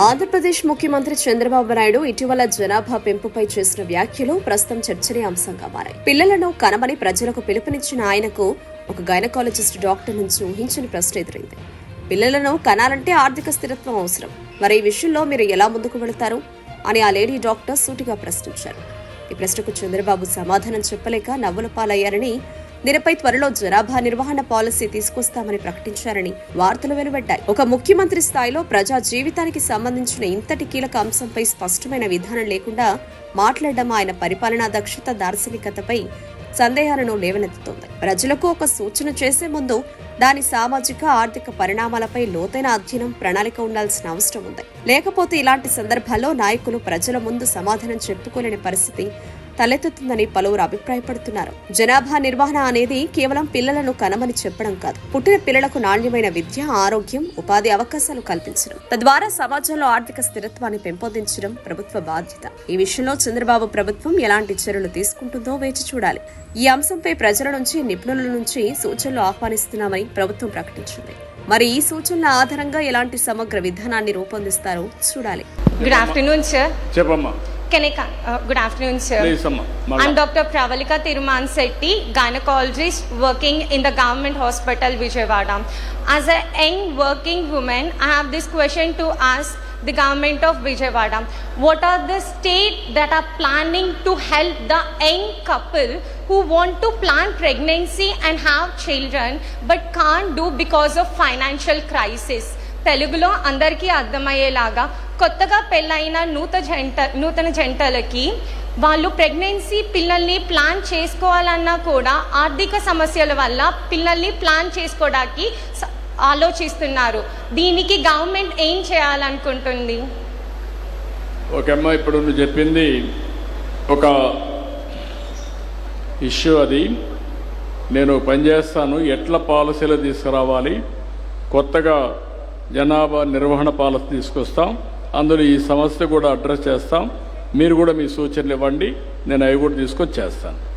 ఆంధ్రప్రదేశ్ ముఖ్యమంత్రి చంద్రబాబు నాయుడు ఇటీవల జనాభా పెంపుపై చేసిన వ్యాఖ్యలు ప్రస్తుతం చర్చనీయాంశంగా మారాయి. పిల్లలను కనమని ప్రజలకు పిలుపునిచ్చిన ఆయనకు ఒక గైనకాలజిస్ట్ డాక్టర్ నుంచి ఊహించని ప్రశ్న ఎదురైంది. పిల్లలను కనాలంటే ఆర్థిక స్థిరత్వం అవసరం. మరి ఈ విషయంలో మీరు ఎలా ముందుకు వెళతారు? అని ఆ లేడీ డాక్టర్ సూటిగా ప్రశ్నించారు. ఈ ప్రశ్నకు చంద్రబాబు సమాధానం చెప్పలేక నవ్వుల పాలయ్యారని దీనిపై త్వరలో జనాభా నిర్వహణ పాలసీ తీసుకొస్తామని ప్రకటించారని వార్తలు వెలువడ్డాయి. ఒక ముఖ్యమంత్రి స్థాయిలో ప్రజా జీవితానికి సంబంధించిన ఇంతటి కీలక అంశంపై స్పష్టమైన విధానం లేకుండా మాట్లాడడం ఆయన పరిపాలనా దక్షత దార్శనికతపై సందేహాలను లేవనెత్తుతోంది. ప్రజలకు ఒక సూచన చేసే ముందు దాని సామాజిక ఆర్థిక పరిణామాలపై లోతైన అధ్యయనం ప్రణాళిక ఉండాల్సిన అవసరం ఉంది. లేకపోతే ఇలాంటి సందర్భాల్లో నాయకులు ప్రజల ముందు సమాధానం చెప్పుకోలేని పరిస్థితి తలెత్తుతుందని పలువురు అభిప్రాయపడుతున్నారు. జనాభా నిర్వహణ అనేది కేవలం పిల్లలను కనమని చెప్పడం కాదు. పుట్టిన పిల్లలకు నాణ్యమైన విద్య ఆరోగ్యం ఉపాధి అవకాశాలు కల్పించడం తద్వారా సమాజంలో ఆర్థిక స్థిరత్వాన్ని పెంపొందించడం ప్రభుత్వ బాధ్యత. ఈ విషయంలో చంద్రబాబు ప్రభుత్వం ఎలాంటి చర్యలు తీసుకుంటుందో వేచి చూడాలి. ఈ అంశంపై ప్రజల నుంచి నిపుణుల నుంచి సూచనలు ఆహ్వానిస్తున్నామని ప్రభుత్వం ప్రకటించింది. మరి ఈ సూచనల ఆధారంగా ఎలాంటి సమగ్ర విధానాన్ని రూపొందిస్తారో చూడాలి. Good afternoon, sir. చెప్పమ్మా. Can I come? Uh, good afternoon, sir. Please అమ్మా I'm మళ్ళా Dr. Pravalika Tiruman Setti, gynecologist working in the government hospital Vijayawada. As a young working woman, I have this question to ask the government of Vijayawada. What are the state that are planning to help the young couple who want to plan pregnancy and have children but can't do because of financial crisis? తెలుగులో అందరికీ అర్థమయ్యేలాగా కొత్తగా పెళ్ళైన నూత జంట నూతన జంటలకి వాళ్ళు pregnancy పిల్లల్ని plan చేసుకోవాలన్నా కూడా ఆర్థిక సమస్యల వల్ల పిల్లల్ని ప్లాన్ చేసుకోవడానికి ఆలోచిస్తున్నారు. దీనికి గవర్నమెంట్ ఏం చేయాలనుకుంటుంది? ఓకే అమ్మ ఇప్పుడు నువ్వు చెప్పింది ఒక ఇష్యూ అది. నేను పనిచేస్తాను ఎట్లా పాలసీలు తీసుకురావాలి? కొత్తగా జనాభా నిర్వహణ పాలసీ తీసుకొస్తాం. అందులో ఈ సమస్య కూడా అడ్రస్ చేస్తాం. మీరు కూడా మీ సూచనలు ఇవ్వండి. నేను అవి కూడా తీసుకొచ్చి చేస్తాను